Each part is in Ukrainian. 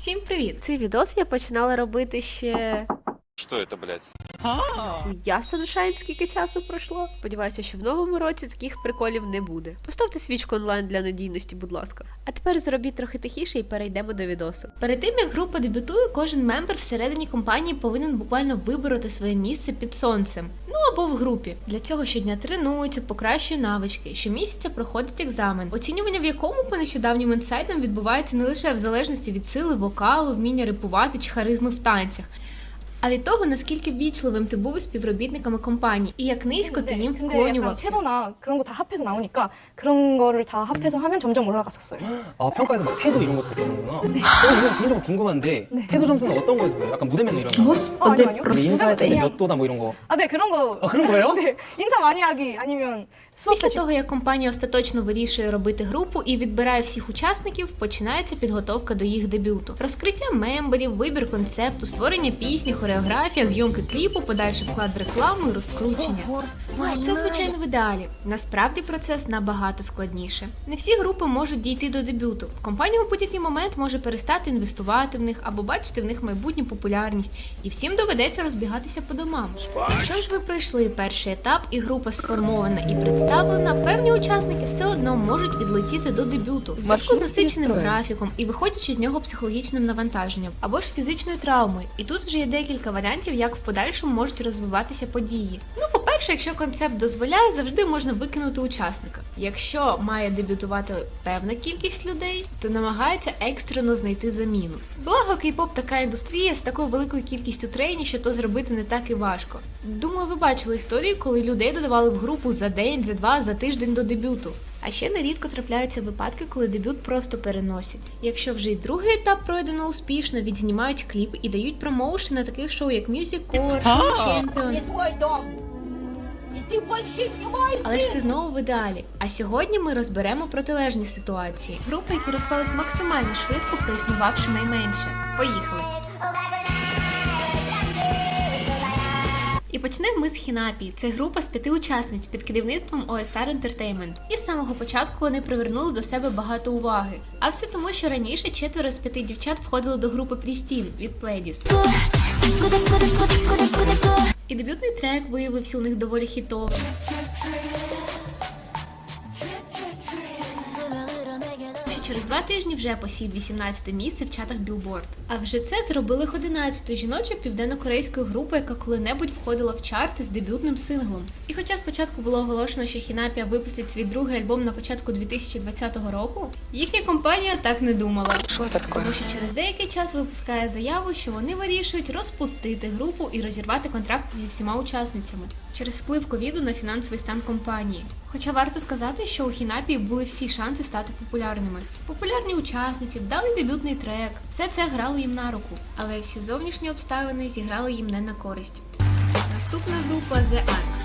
Всім привіт! Цей відос я починала робити ще. Що це, блядь? Ясно лишаємо, скільки часу пройшло. Сподіваюся, що в новому році таких приколів не буде. Поставте свічку онлайн для надійності, будь ласка. А тепер зробіть трохи тихіше і перейдемо до відосу. Перед тим як група дебютує, кожен мембер всередині компанії повинен буквально вибороти своє місце під сонцем. Ну або в групі. Для цього щодня тренується, покращує навички. Щомісяця проходить екзамен, оцінювання в якому по нещодавнім інсайтам відбувається не лише в залежності від сили, вокалу, вміння репувати чи харизми в танцях. А від того, наскільки ввічливим ти був із співробітниками компанії, і як низько ти їм 근데 약간 вклонювався. 태도나 그런 거 다 합해서 나오니까 그런 거를 다 합해서 하면 점점 올라갔었어요. 아 평가에서 막 태도 이런 것도 보는구나. 네. 그럼 개인적으로 궁금한데 네. 태도 점수는 어떤 거에서 보여요? 약간 무대면 이런 거. Господи, 아, 아니요, 아니요. 우리 인사했을 때 무대 몇 도다 뭐 이런 거. 아, 네 그런 거. 아 그런 거예요? 네 인사 많이 하기 아니면 수업 Після того, як компанія остаточно вирішує робити групу і відбирає всіх учасників, починається підготовка до їх дебюту. Розкриття мемберів, вибір концепту, створення пісні, хореографія, зйомки кліпу, подальший вклад в рекламу і розкручення. Ну, це звичайно в ідеалі. Насправді процес набагато складніше. Не всі групи можуть дійти до дебюту. Компанія у будь-який момент може перестати інвестувати в них або бачити в них майбутню популярність, і всім доведеться розбігатися по домам. Якщо ж ви пройшли перший етап і група сформована і представлена, певні учасники все одно можуть відлетіти до дебюту в зв'язку з насиченим графіком і виходячи з нього психологічним навантаженням або ж фізичною травмою. І тут вже є декілька варіантів, як в подальшому можуть розвиватися події. Ну, по-перше, якщо концепт дозволяє, завжди можна викинути учасника. Якщо має дебютувати певна кількість людей, то намагається екстрено знайти заміну. Благо, кей-поп така індустрія з такою великою кількістю тренів, що то зробити не так і важко. Думаю, ви бачили історії, коли людей додавали в групу за день, за два, за тиждень до дебюту. А ще нерідко трапляються випадки, коли дебют просто переносять. Якщо вже й другий етап пройдено успішно, відзнімають кліп і дають промоушен на таких шоу, як Music Core, Champion. Але ж це знову в ідеалі. А сьогодні ми розберемо протилежні ситуації. Групи, які розпались максимально швидко, проіснувавши найменше. Поїхали! І почнемо ми з Хінапі. Це група з п'яти учасниць під керівництвом OSR Entertainment. І з самого початку вони привернули до себе багато уваги. А все тому, що раніше четверо з п'яти дівчат входили до групи Pristine від Pledis. І дебютний трек виявився у них доволі хітовим. Через два тижні вже посів 18 місце в чатах Billboard. А вже це зробили 11 жіночою південно-корейською групою, яка коли-небудь входила в чарти з дебютним синглом. І хоча спочатку було оголошено, що Хінапія випустить свій другий альбом на початку 2020 року, їхня компанія так не думала. Тому що через деякий час випускає заяву, що вони вирішують розпустити групу і розірвати контракти зі всіма учасницями через вплив ковіду на фінансовий стан компанії. Хоча варто сказати, що у Хінапі були всі шанси стати популярними. Популярні учасниці, вдалий дебютний трек, все це грало їм на руку, але всі зовнішні обставини зіграли їм не на користь. Наступна група The Ark.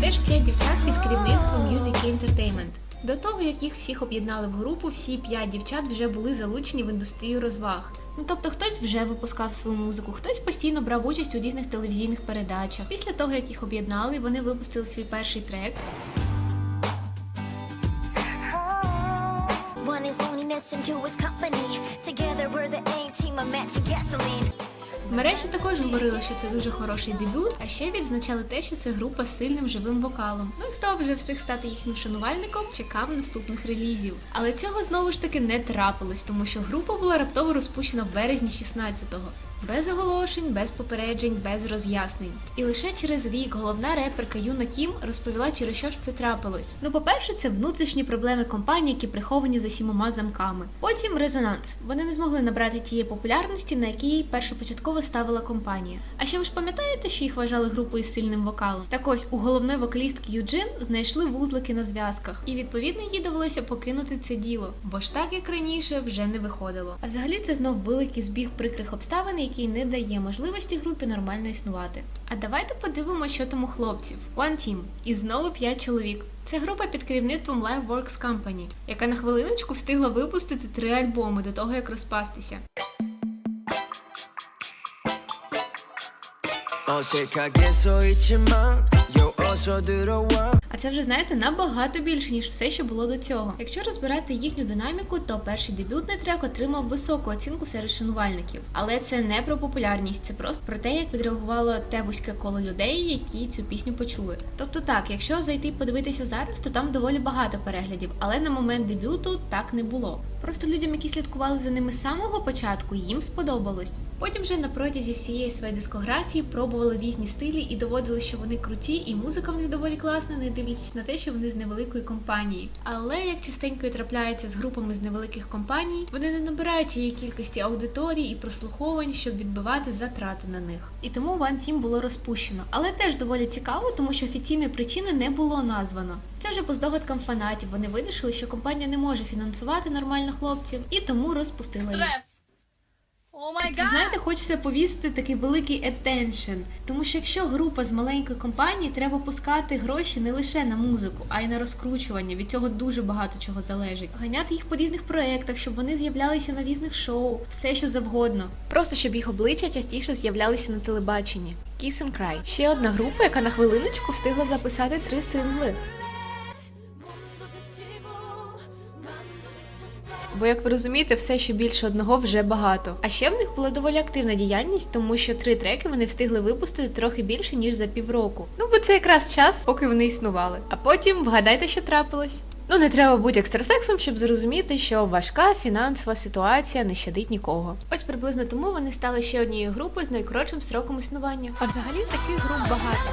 Теж п'ять дівчат під керівництвом Music Entertainment. До того, як їх всіх об'єднали в групу, всі п'ять дівчат вже були залучені в індустрію розваг. Ну тобто хтось вже випускав свою музику, хтось постійно брав участь у різних телевізійних передачах. Після того, як їх об'єднали, вони випустили свій перший трек. One is loneliness and two is company. Together we're the A team, a matching gasoline. Мережі також говорили, що це дуже хороший дебют, а ще відзначали те, що це група з сильним живим вокалом. Ну і хто вже встиг стати їхнім шанувальником, чекав наступних релізів. Але цього знову ж таки не трапилось, тому що група була раптово розпущена в березні 16-го. Без оголошень, без попереджень, без роз'яснень. І лише через рік головна реперка Юна Кім розповіла, через що ж це трапилось. Ну, по-перше, це внутрішні проблеми компанії, які приховані за сімома замками. Потім резонанс. Вони не змогли набрати тієї популярності, на якій першопочатково ставила компанія. А ще ви ж пам'ятаєте, що їх вважали групою з сильним вокалом? Так ось у головної вокалістки Юджин знайшли вузлики на зв'язках, і відповідно їй довелося покинути це діло, бо ж так як раніше вже не виходило. А взагалі це знов великий збіг прикрих обставин, який не дає можливості групі нормально існувати. А давайте подивимося, що там у хлопців. One Team. І знову 5 чоловік. Це група під керівництвом Liveworks Company, яка на хвилиночку встигла випустити три альбоми до того, як розпастися. 어색하게 서 있지만 요 어서 들어와 а це вже знаєте набагато більше ніж все, що було до цього. Якщо розбирати їхню динаміку, то перший дебютний трек отримав високу оцінку серед шанувальників. Але це не про популярність, це просто про те, як відреагувало те вузьке коло людей, які цю пісню почули. Тобто, так, якщо зайти подивитися зараз, то там доволі багато переглядів, але на момент дебюту так не було. Просто людям, які слідкували за ними з самого початку, їм сподобалось. Потім вже на протязі всієї своєї дискографії пробували різні стилі і доводили, що вони круті, і музика в них доволі класна, не дивлячись на те, що вони з невеликої компанії. Але як частенько і трапляється з групами з невеликих компаній, вони не набирають тієї кількості аудиторій і прослуховувань, щоб відбивати затрати на них. І тому One Team було розпущено. Але теж доволі цікаво, тому що офіційної причини не було названо. Це вже по здогадкам фанатів. Вони вирішили, що компанія не може фінансувати нормально хлопців, і тому розпустила їх. Знаєте, хочеться повісити такий великий attention, тому що якщо група з маленької компанії, треба пускати гроші не лише на музику, а й на розкручування. Від цього дуже багато чого залежить. Ганяти їх по різних проєктах, щоб вони з'являлися на різних шоу, все що завгодно. Просто щоб їх обличчя частіше з'являлися на телебаченні. Kiss and Cry. Ще одна група, яка на хвилиночку встигла записати три сингли. Бо, як ви розумієте, все, що більше одного, вже багато. А ще в них була доволі активна діяльність, тому що три треки вони встигли випустити трохи більше ніж за півроку. Ну бо це якраз час, поки вони існували. А потім вгадайте, що трапилось. Ну не треба бути екстрасексом, щоб зрозуміти, що важка фінансова ситуація не щадить нікого. Ось приблизно тому вони стали ще однією групою з найкоротшим строком існування. А взагалі таких груп багато.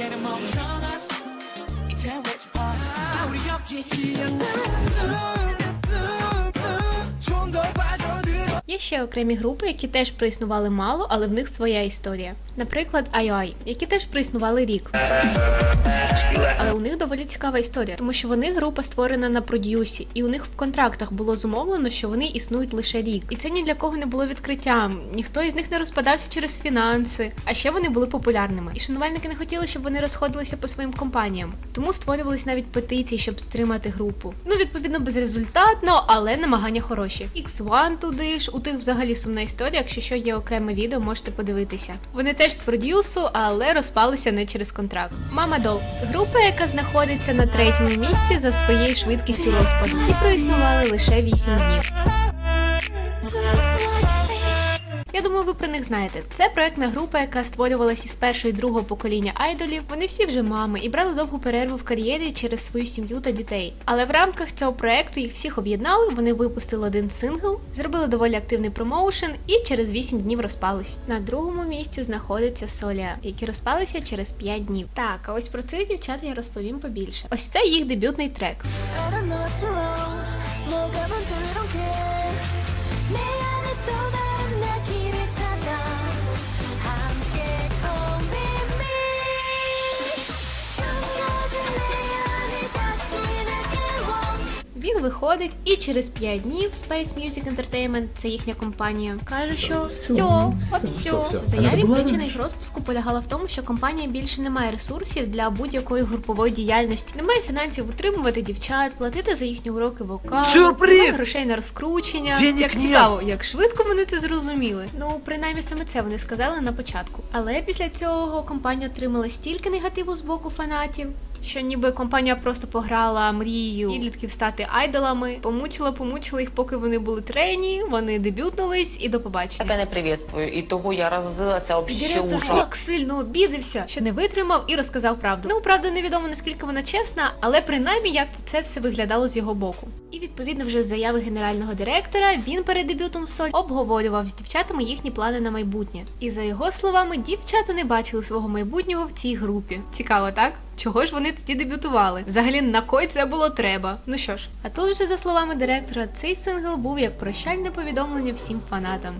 시계는 멈춰놔 이제 외쳐봐 우리 없기 그냥 눈눈눈좀더 빠져들어 Є ще окремі групи, які теж проіснували мало, але в них своя історія. Наприклад, IOI, які теж проіснували рік. Але у них доволі цікава історія, тому що вони група створена на продюсі, і у них в контрактах було зумовлено, що вони існують лише рік. І це ні для кого не було відкриттям. Ніхто із них не розпадався через фінанси, а ще вони були популярними. І шанувальники не хотіли, щоб вони розходилися по своїм компаніям. Тому створювались навіть петиції, щоб стримати групу. Ну, відповідно, безрезультатно, але намагання хороші. X1 туди ж, у тих взагалі сумна історія. Якщо що є окреме відео, можете подивитися. Вони теж з продюсу, але розпалися не через контракт. Мама Дол група, яка знаходиться на третьому місці за своєю швидкістю розпаду. і проіснували лише 8 днів. думаю, ви про них знаєте. Це проектна група, яка створювалася із першого і другого покоління айдолів. Вони всі вже мами і брали довгу перерву в кар'єрі через свою сім'ю та дітей. Але в рамках цього проекту їх всіх об'єднали. Вони випустили один сингл, зробили доволі активний промоушен і через 8 днів розпались. На другому місці знаходиться Солія, які розпалися через 5 днів. Так, а ось про цих дівчат я розповім побільше. Ось це їх дебютний трек. I don't know what's wrong. 뭐가 뭔지 I don't care. 내 안에 또 다 Він виходить, і через 5 днів Space Music Entertainment, це їхня компанія, каже, що все, все. В заяві причина їх розпуску полягала в тому, що компанія більше не має ресурсів для будь-якої групової діяльності, немає фінансів утримувати дівчат, платити за їхні уроки вокалу, Сюрприз! немає грошей на розкручення. Денег як нет. цікаво, як швидко вони це зрозуміли. Ну, принаймні саме це вони сказали на початку. Але після цього компанія отримала стільки негативу з боку фанатів. Що ніби компанія просто пограла мрією підлітків стати айдолами, помучила, помучила їх, поки вони були трені, вони дебютнулись і до побачення. Тебе не привітствую, І того я розлилася вообще Директор так сильно обідався, що не витримав і розказав правду. Ну, правда, невідомо наскільки вона чесна, але принаймні як це все виглядало з його боку. І відповідно вже з заяви генерального директора він перед дебютом соль обговорював з дівчатами їхні плани на майбутнє. І за його словами, дівчата не бачили свого майбутнього в цій групі. Цікаво, так? Чого ж вони тоді дебютували? Взагалі на кой це було треба? Ну що ж, а тут вже за словами директора, цей сингл був як прощальне повідомлення всім фанатам.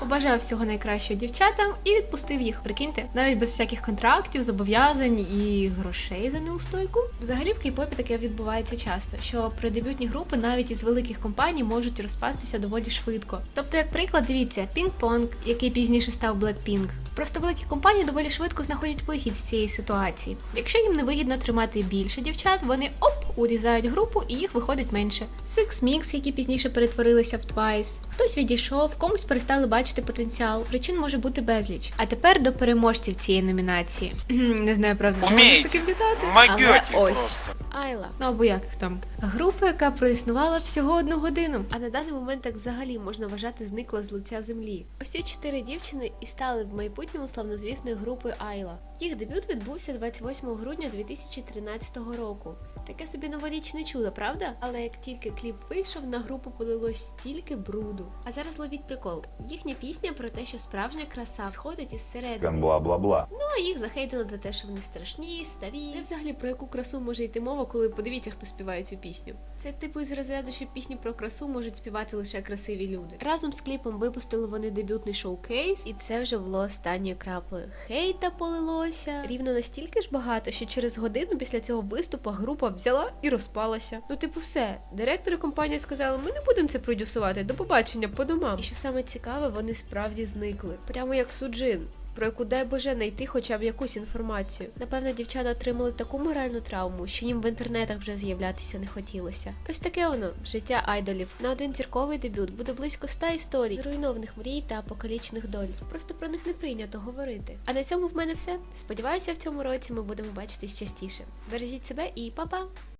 Побажав всього найкращого дівчатам і відпустив їх. Прикиньте, навіть без всяких контрактів, зобов'язань і грошей за неустойку. Взагалі в кей-попі таке відбувається часто, що при дебюті дебютні групи навіть із великих компаній можуть розпастися доволі швидко. Тобто, як приклад, дивіться, пінг-понг, який пізніше став Blackpink. Просто великі компанії доволі швидко знаходять вихід з цієї ситуації. Якщо їм не вигідно тримати більше дівчат, вони оп урізають групу і їх виходить менше. Six Mix, які пізніше перетворилися в Twice. Хтось відійшов, комусь перестали бачити потенціал. Причин може бути безліч. А тепер до переможців цієї номінації. Не знаю, правда, можна з таким вітати. Але ось. Айла. Ну або як їх там. Група, яка проіснувала всього одну годину. А на даний момент так взагалі можна вважати зникла з лиця землі. Ось ці чотири дівчини і стали в майбутньому славнозвісною групою Айла. Їх дебют відбувся 28 грудня 2013 року. Таке собі новорічне чудо, правда? Але як тільки кліп вийшов, на групу полилось стільки бруду. А зараз ловіть прикол. Їхня пісня про те, що справжня краса сходить із середини. Бла-бла-бла. Ну а їх захейтили за те, що вони страшні, старі. І взагалі про яку красу може йти мова, коли подивіться, хто співає цю пісню. Це типу із розряду, що пісні про красу можуть співати лише красиві люди. Разом з кліпом випустили вони дебютний шоу-кейс, і це вже було останньою краплею. Хейта полилося рівно настільки ж багато, що через годину після цього виступу група взяла і розпалася. Ну, типу, все. Директори компанії сказали, ми не будемо це продюсувати. До побачення по домам. І що саме цікаве, вони справді зникли. Прямо як суджин про яку дай Боже знайти хоча б якусь інформацію. Напевно, дівчата отримали таку моральну травму, що їм в інтернетах вже з'являтися не хотілося. Ось таке воно життя айдолів. На один зірковий дебют буде близько ста історій, зруйнованих мрій та покалічених доль. Просто про них не прийнято говорити. А на цьому в мене все. Сподіваюся, в цьому році ми будемо бачитись частіше. Бережіть себе і па-па!